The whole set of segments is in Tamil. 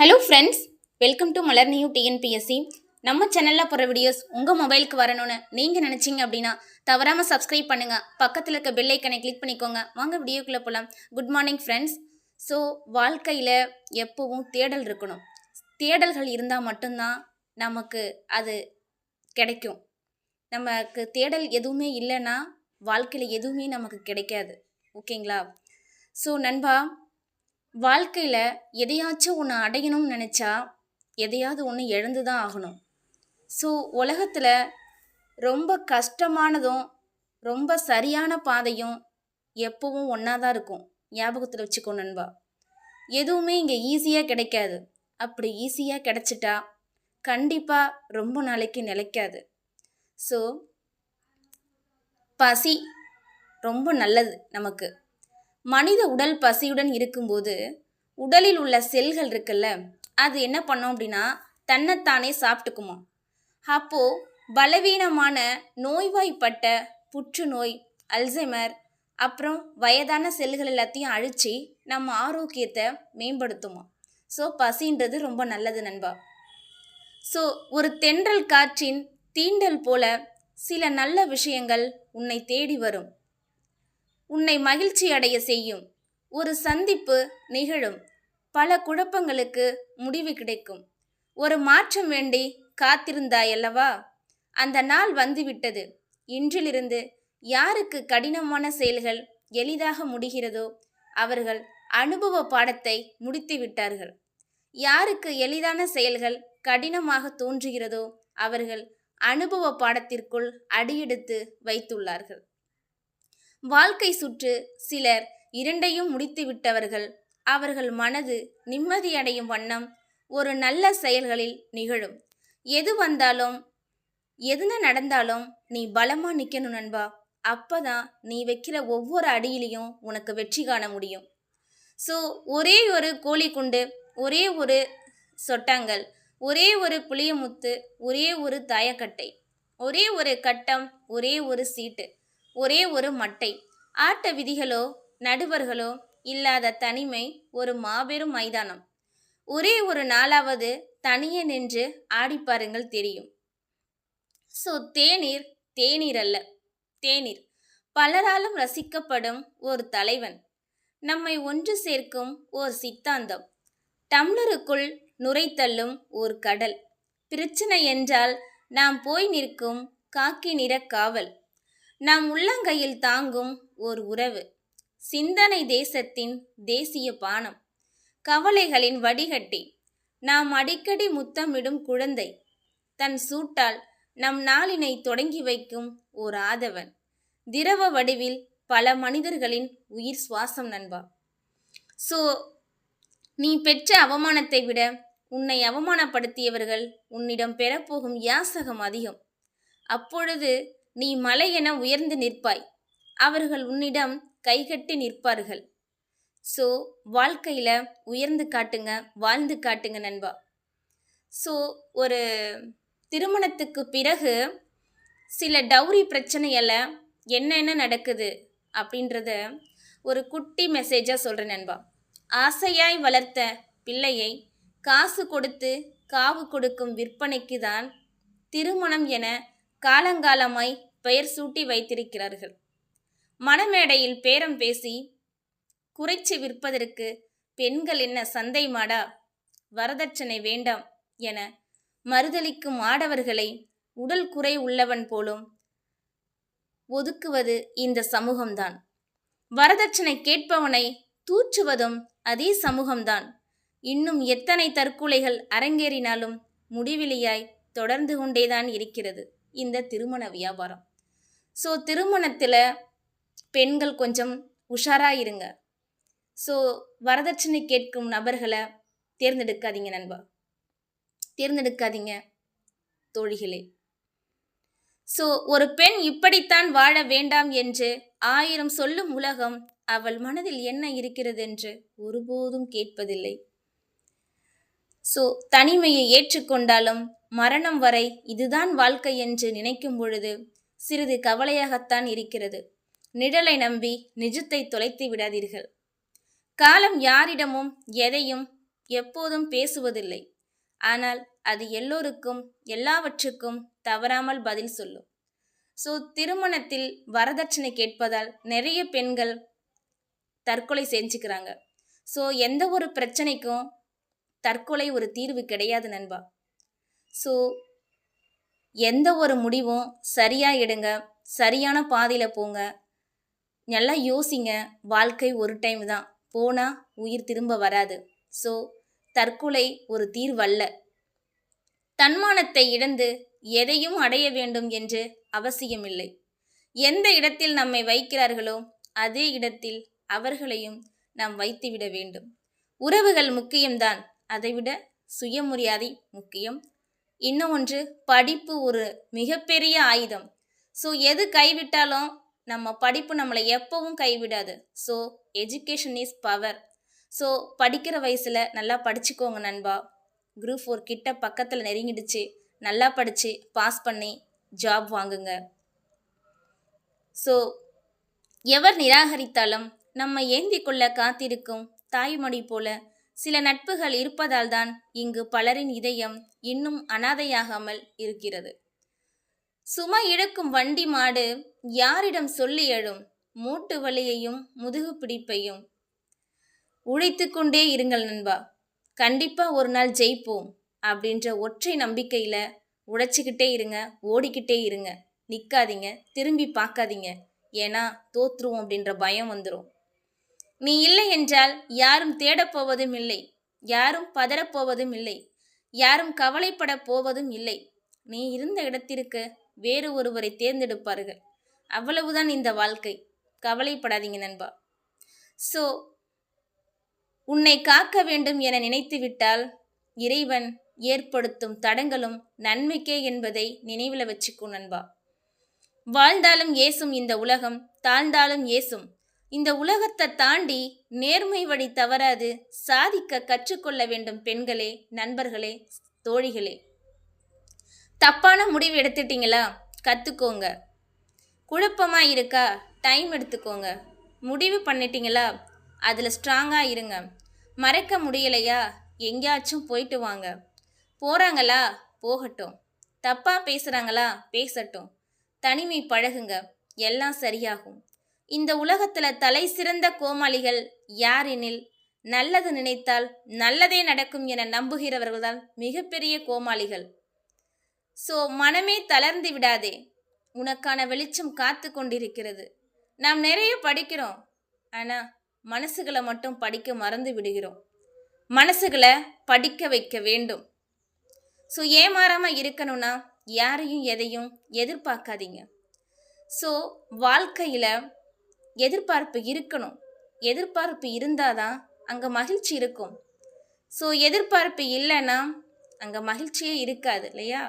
Hello friends welcome to Malar new TNPSC நம்ம சேனலில் போகிற வீடியோஸ் உங்கள் மொபைலுக்கு வரணும்னு நீங்கள் நினச்சிங்க அப்படின்னா தவறாமல் சப்ஸ்கிரைப் பண்ணுங்கள் பக்கத்தில் இருக்க பெல் ஐக்கனை கிளிக் பண்ணிக்கோங்க. வாங்க வீடியோக்குள்ளே போகலாம் குட் மார்னிங் ஃப்ரெண்ட்ஸ் ஸோ வாழ்க்கையில் எப்போவும் தேடல் இருக்கணும். தேடல்கள் இருந்தால் மட்டும்தான் நமக்கு அது கிடைக்கும். நமக்கு தேடல் எதுவுமே இல்லைன்னா வாழ்க்கையில் எதுவுமே நமக்கு கிடைக்காது. ஓகேங்களா ஸோ நண்பா வாழ்க்கையில் எதையாச்சும் ஒன்று அடையணும்னு நினச்சா எதையாவது ஒன்று இழந்து தான் ஆகணும். ஸோ உலகத்தில் ரொம்ப கஷ்டமானதும் ரொம்ப சரியான பாதையும் எப்பவும் ஒன்றா தான் இருக்கும். ஞாபகத்தில் வச்சுக்கோ நண்பா. எதுவுமே இங்கே ஈஸியாக கிடைக்காது. அப்படி ஈஸியாக கிடைச்சிட்டா கண்டிப்பாக ரொம்ப நாளைக்கு நிலைக்காது. ஸோ பசி ரொம்ப நல்லது நமக்கு. மனித உடல் பசியுடன் இருக்கும்போது உடலில் உள்ள செல்கள் இருக்குல்ல அது என்ன பண்ணோம் அப்படின்னா தன்னைத்தானே சாப்பிட்டுக்குமா. அப்போது பலவீனமான நோய்வாய்ப்பட்ட புற்றுநோய் அல்சைமர் அப்புறம் வயதான செல்கள் எல்லாத்தையும் அழித்து நம்ம ஆரோக்கியத்தை மேம்படுத்துமா. ஸோ பசின்றது ரொம்ப நல்லது நண்பா. ஸோ ஒரு தென்றல் காற்றின் தீண்டல் போல சில நல்ல விஷயங்கள் உன்னை தேடி வரும். உன்னை மகிழ்ச்சி அடைய செய்யும். ஒரு சந்திப்பு நிகழும். பல குழப்பங்களுக்கு முடிவு கிடைக்கும். ஒரு மாற்றம் வேண்டி காத்திருந்தாயல்லவா? அந்த நாள் வந்துவிட்டது. இன்றிலிருந்து யாருக்கு கடினமான செயல்கள் எளிதாக முடிகிறதோ அவர்கள் அனுபவ பாடத்தை முடித்து விட்டார்கள். யாருக்கு எளிதான செயல்கள் கடினமாக தோன்றுகிறதோ அவர்கள் அனுபவ பாடத்திற்குள் அடியெடுத்து வைத்துள்ளார்கள். வாழ்க்கை சுற்று சிலர் இரண்டையும் முடித்து விட்டவர்கள் அவர்கள் மனது நிம்மதியடையும் வண்ணம் ஒரு நல்ல செயல்களில் நிகழும். எது வந்தாலும் எதுன நடந்தாலும் நீ பலமாக நிற்கணும் நண்பா. அப்பதான் நீ வைக்கிற ஒவ்வொரு அடியிலையும் உனக்கு வெற்றி காண முடியும். ஸோ ஒரே ஒரு கோழி குண்டு ஒரே ஒரு சொட்டாங்கல் ஒரே ஒரு புளியமுத்து ஒரே ஒரு தாயக்கட்டை ஒரே ஒரு கட்டம் ஒரே ஒரு சீட்டு. ஒரே ஒரு மட்டை. ஆட்ட விதிகளோ நடுவர்களோ இல்லாத தனிமை ஒரு மாபெரும் மைதானம். ஒரே ஒரு நாளாவது தனியே நின்று ஆடிப்பாருங்கள் தெரியும். ஸோ தேநீர் தேநீர் அல்ல தேநீர். பலராலும் ரசிக்கப்படும் ஒரு தலைவன். நம்மை ஒன்று சேர்க்கும் ஓர் சித்தாந்தம். டம்ளருக்குள் நுரைத்தள்ளும் ஓர் கடல். பிரச்சனை என்றால் நாம் போய் நிற்கும் காக்கி நிற காவல். நாம் உள்ளங்கையில் தாங்கும் ஓர் உறவு. சிந்தனை தேசத்தின் தேசிய பானம். கவலைகளின் வடிகட்டி. நாம் அடிக்கடி முத்தமிடும் குழந்தை. தன் சூட்டால் நம் நாளினை தொடங்கி வைக்கும் ஓர் ஆதவன். திரவ வடிவில் பல மனிதர்களின் உயிர் சுவாசம் நண்பா. ஸோ நீ பெற்ற அவமானத்தை விட உன்னை அவமானப்படுத்தியவர்கள் உன்னிடம் பெறப்போகும் யாசகம் அதிகம். அப்பொழுது நீ மலை என உயர்ந்து நிற்பாய். அவர்கள் உன்னிடம் கைகட்டி நிற்பார்கள். ஸோ வாழ்க்கையில் உயர்ந்து காட்டுங்க வாழ்ந்து காட்டுங்க நண்பா. ஸோ ஒரு திருமணத்துக்கு பிறகு சில டௌரி பிரச்சனையில் என்னென்ன நடக்குது அப்படின்றத ஒரு குட்டி மெசேஜாக சொல்கிறேன் நண்பா. ஆசையாய் வளர்த்த பிள்ளையை காசு கொடுத்து காவு கொடுக்கும் விற்பனைக்கு தான் திருமணம் என காலங்காலமாய் பெயர் சூட்டி வைத்திருக்கிறார்கள். மணமேடையில் பேரம் பேசி குறைச்சி விற்பதற்கு பெண்கள் என்ன சந்தை மாடா? வரதட்சணை வேண்டாம் என மறுதளிக்கும் ஆடவர்களை உடல் குறை உள்ளவன் போலும் ஒதுக்குவது இந்த சமூகம்தான். வரதட்சணை கேட்பவனை தூற்றுவதும் அதே சமூகம்தான். இன்னும் எத்தனை தற்கொலைகள் அரங்கேறினாலும் முடிவிலியாய் தொடர்ந்து கொண்டேதான் இருக்கிறது இந்த திருமண வியாபாரம். ஸோ திருமணத்தில் பெண்கள் கொஞ்சம் உஷாராக இருங்க ஸோ வரதட்சணை கேட்கும் நபர்களை தேர்ந்தெடுக்காதீங்க நண்பா. தேர்ந்தெடுக்காதீங்க தோழிகளே. ஸோ ஒரு பெண் இப்படித்தான் வாழ வேண்டாம் என்று ஆயிரம் சொல்லும் உலகம் அவள் மனதில் என்ன இருக்கிறது என்று ஒருபோதும் கேட்பதில்லை. ஸோ தனிமையை ஏற்றுக்கொண்டாலும் மரணம் வரை இதுதான் வாழ்க்கை என்று நினைக்கும் பொழுது சிறிது கவலையாகத்தான் இருக்கிறது. நிழலை நம்பி நிஜத்தை தொலைத்து விடாதீர்கள். காலம் யாரிடமும் எதையும் எப்போதும் பேசுவதில்லை. ஆனால் அது எல்லோருக்கும் எல்லாவற்றுக்கும் தவறாமல் பதில் சொல்லும். ஸோ திருமணத்தில் வரதட்சணை கேட்பதால் நிறைய பெண்கள் தற்கொலை செஞ்சுக்கிறாங்க. ஸோ எந்த ஒரு பிரச்சனைக்கும் தற்கொலை ஒரு தீர்வு கிடையாது நண்பா. ஸோ எந்த ஒரு முடிவும் சரியாக எடுங்க. சரியான பாதையில் போங்க. நல்லா யோசிங்க. வாழ்க்கை ஒரு டைம் தான். போனால் உயிர் திரும்ப வராது. ஸோ தற்கொலை ஒரு தீர்வல்ல. தன்மானத்தை இழந்து எதையும் அடைய வேண்டும் என்று அவசியமில்லை. எந்த இடத்தில் நம்மை வைக்கிறார்களோ அதே இடத்தில் அவர்களையும் நாம் வைத்துவிட வேண்டும். உறவுகள் முக்கியம்தான். அதைவிட சுயமரியாதை முக்கியம். இன்னும் ஒன்று படிப்பு ஒரு மிகப்பெரிய ஆயுதம். ஸோ எது கைவிட்டாலும் நம்ம படிப்பு நம்மளை எப்பவும் கைவிடாது. So education is power so படிக்கிற வயசில் நல்லா படிச்சுக்கோங்க நண்பா. குரூப் ஃபோர் கிட்ட பக்கத்தில் நெருங்கிடுச்சு. நல்லா படித்து பாஸ் பண்ணி ஜாப் வாங்குங்க. ஸோ எவர் நிராகரித்தாலும் நம்ம ஏந்தி கொள்ள காத்திருக்கும் தாய்மொழி போல சில நட்புகள் இருப்பதால் தான் இங்கு பலரின் இதயம் இன்னும் அனாதையாகாமல் இருக்கிறது. சுமை இழக்கும் வண்டி மாடு யாரிடம் சொல்லி எழும் மூட்டு வலியையும் முதுகு பிடிப்பையும்? உழைத்து கொண்டே இருங்கள் நண்பா கண்டிப்பா ஒரு நாள் ஜெயிப்போம் அப்படின்ற ஒற்றை நம்பிக்கையில உழைச்சிக்கிட்டே இருங்க ஓடிக்கிட்டே இருங்க. நிற்காதீங்க திரும்பி பார்க்காதீங்க. ஏன்னா தோற்றுருவோம் அப்படின்ற பயம் வந்துடும் நீ இல்லை என்றால் யாரும் தேடப் போவதும் இல்லை யாரும் பதறப்போவதும் இல்லை யாரும் கவலைப்பட போவதும் இல்லை. நீ இருந்த இடத்திற்கு வேறு ஒருவரை தேர்ந்தெடுப்பார்கள். அவ்வளவுதான் இந்த வாழ்க்கை. கவலைப்படாதீங்க நண்பா. ஸோ உன்னை காக்க வேண்டும் என நினைத்துவிட்டால் இறைவன் ஏற்படுத்தும் தடங்களும் நன்மைக்கே என்பதை நினைவில் வச்சுக்கும் நண்பா. வாழ்ந்தாலும் ஏசும் இந்த உலகம் தாழ்ந்தாலும் ஏசும். இந்த உலகத்தை தாண்டி நேர்மை வழி தவறாது சாதிக்க கற்றுக்கொள்ள வேண்டும் பெண்களே நண்பர்களே தோழிகளே. தப்பான முடிவு எடுத்துட்டீங்களா? கற்றுக்கோங்க குழப்பமாக இருக்கா? டைம் எடுத்துக்கோங்க. முடிவு பண்ணிட்டீங்களா? அதில் ஸ்ட்ராங்காக இருங்க. மறைக்க முடியலையா? எங்கேயாச்சும் போயிட்டு வாங்க. போகிறாங்களா போகட்டும். தப்பாக பேசுகிறாங்களா பேசட்டும். தனிமை பழகுங்க. எல்லாம் சரியாகும். இந்த உலகத்தில் தலை சிறந்த கோமாளிகள் யார் எனில் நல்லது நினைத்தால் நல்லதே நடக்கும் என நம்புகிறவர்கள்தான் மிகப்பெரிய கோமாளிகள். ஸோ மனமே தளர்ந்து விடாதே. உனக்கான வெளிச்சம் காத்து கொண்டிருக்கிறது. நாம் நிறைய படிக்கிறோம். ஆனால் மனசுகளை மட்டும் படிக்க மறந்து விடுகிறோம். மனசுகளை படிக்க வைக்க வேண்டும். ஸோ ஏமாறாமல் இருக்கணும்னா யாரையும் எதையும் எதிர்பார்க்காதீங்க. ஸோ வாழ்க்கையில் எதிர்பார்ப்பு இருக்கணும். எதிர்பார்ப்பு இருந்தால் தான் அங்கே மகிழ்ச்சி இருக்கும். ஸோ எதிர்பார்ப்பு இல்லைன்னா அங்கே மகிழ்ச்சியே இருக்காது இல்லையா?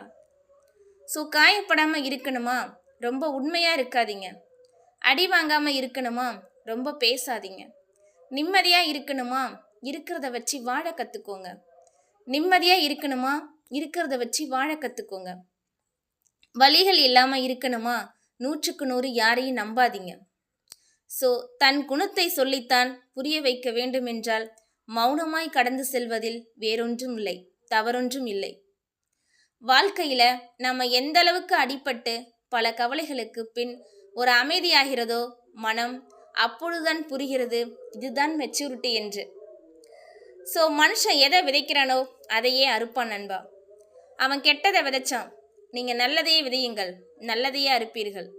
ஸோ காயப்படாமல் இருக்கணுமா? ரொம்ப உண்மையாக இருக்காதீங்க. அடி வாங்காமல் இருக்கணுமா? ரொம்ப பேசாதீங்க. நிம்மதியாக இருக்கணுமா? இருக்கிறத வச்சு வாழ கற்றுக்கோங்க நிம்மதியாக இருக்கணுமா? இருக்கிறத வச்சு வாழ கற்றுக்கோங்க வழிகள் இல்லாமல் இருக்கணுமா? நூற்றுக்கு நூறு யாரையும் நம்பாதீங்க. ஸோ தன் குணத்தை சொல்லித்தான் புரிய வைக்க வேண்டுமென்றால் மௌனமாய் கடந்து செல்வதில் வேறொன்றும் இல்லை தவறொன்றும் இல்லை வாழ்க்கையில நம்ம எந்த அளவுக்கு அடிபட்டு பல கவலைகளுக்கு பின் ஒரு அமைதியாகிறதோ மனம் அப்பொழுதுதான் புரிகிறது இதுதான் மெச்சூரிட்டி என்று. ஸோ மனுஷன் எதை விதைக்கிறானோ அதையே அறுப்பான் நண்பா. அவன் கெட்டதை விதைச்சான். நீங்கள் நல்லதையே விதையுங்கள் நல்லதையே அறுப்பீர்கள்.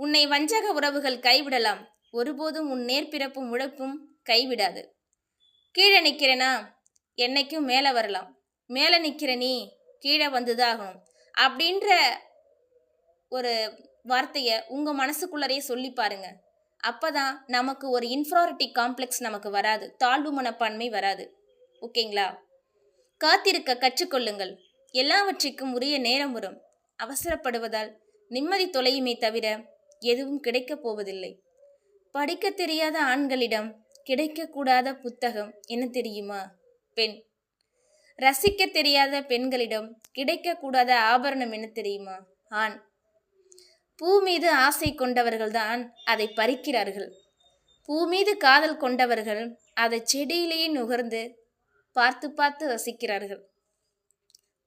உன்னை வஞ்சக உறவுகள் கைவிடலாம். ஒருபோதும் உன் நேர்பிறப்பும் உழைப்பும் கைவிடாது. கீழே நிற்கிறேனா என்னைக்கும் மேலே வரலாம். மேலே நிற்கிற நீ கீழே வந்துதான் ஆகணும் அப்படின்ற ஒரு வார்த்தையை உங்கள் மனசுக்குள்ளரையே சொல்லி பாருங்க. அப்பதான் நமக்கு ஒரு இன்ஃப்ராரிட்டி காம்ப்ளெக்ஸ் நமக்கு வராது. தாழ்வு மனப்பான்மை வராது. ஓகேங்களா? காத்திருக்க கற்றுக்கொள்ளுங்கள். எல்லாவற்றிற்கும் உரிய நேரம் வரும். அவசரப்படுவதால் நிம்மதி தொலையுமே தவிர எதுவும் கிடைக்கப் போவதில்லை. படிக்க தெரியாத ஆண்களிடம் கிடைக்கக்கூடாத புத்தகம் என்ன தெரியுமா? பெண். ரசிக்க தெரியாத பெண்களிடம் கிடைக்கக்கூடாத ஆபரணம் என்ன தெரியுமா? ஆண். பூ மீது ஆசை கொண்டவர்கள்தான் அதை பறிக்கிறார்கள். பூ மீது காதல் கொண்டவர்கள் அதை செடியிலேயே நுகர்ந்து பார்த்து பார்த்து ரசிக்கிறார்கள்.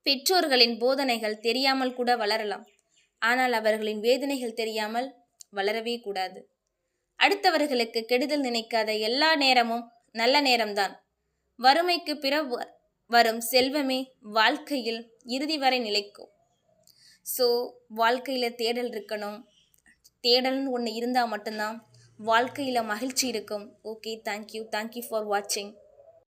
பெற்றோர்களின் போதனைகள் தெரியாமல் கூட வளரலாம். ஆனால் அவர்களின் வேதனைகள் தெரியாமல் வளரவே கூடாது. அடுத்தவர்களுக்கு கெடுதல் நினைக்காத எல்லா நேரமும் நல்ல நேரம்தான். வறுமைக்கு பிற வரும் செல்வமே வாழ்க்கையில் இறுதி வரை நிலைக்கும். ஸோ வாழ்க்கையில் தேடல் இருக்கணும். தேடல்னு ஒன்று இருந்தால் மட்டும்தான் வாழ்க்கையில் மகிழ்ச்சி இருக்கும். ஓகே தேங்க்யூ தேங்க்யூ ஃபார் வாட்சிங்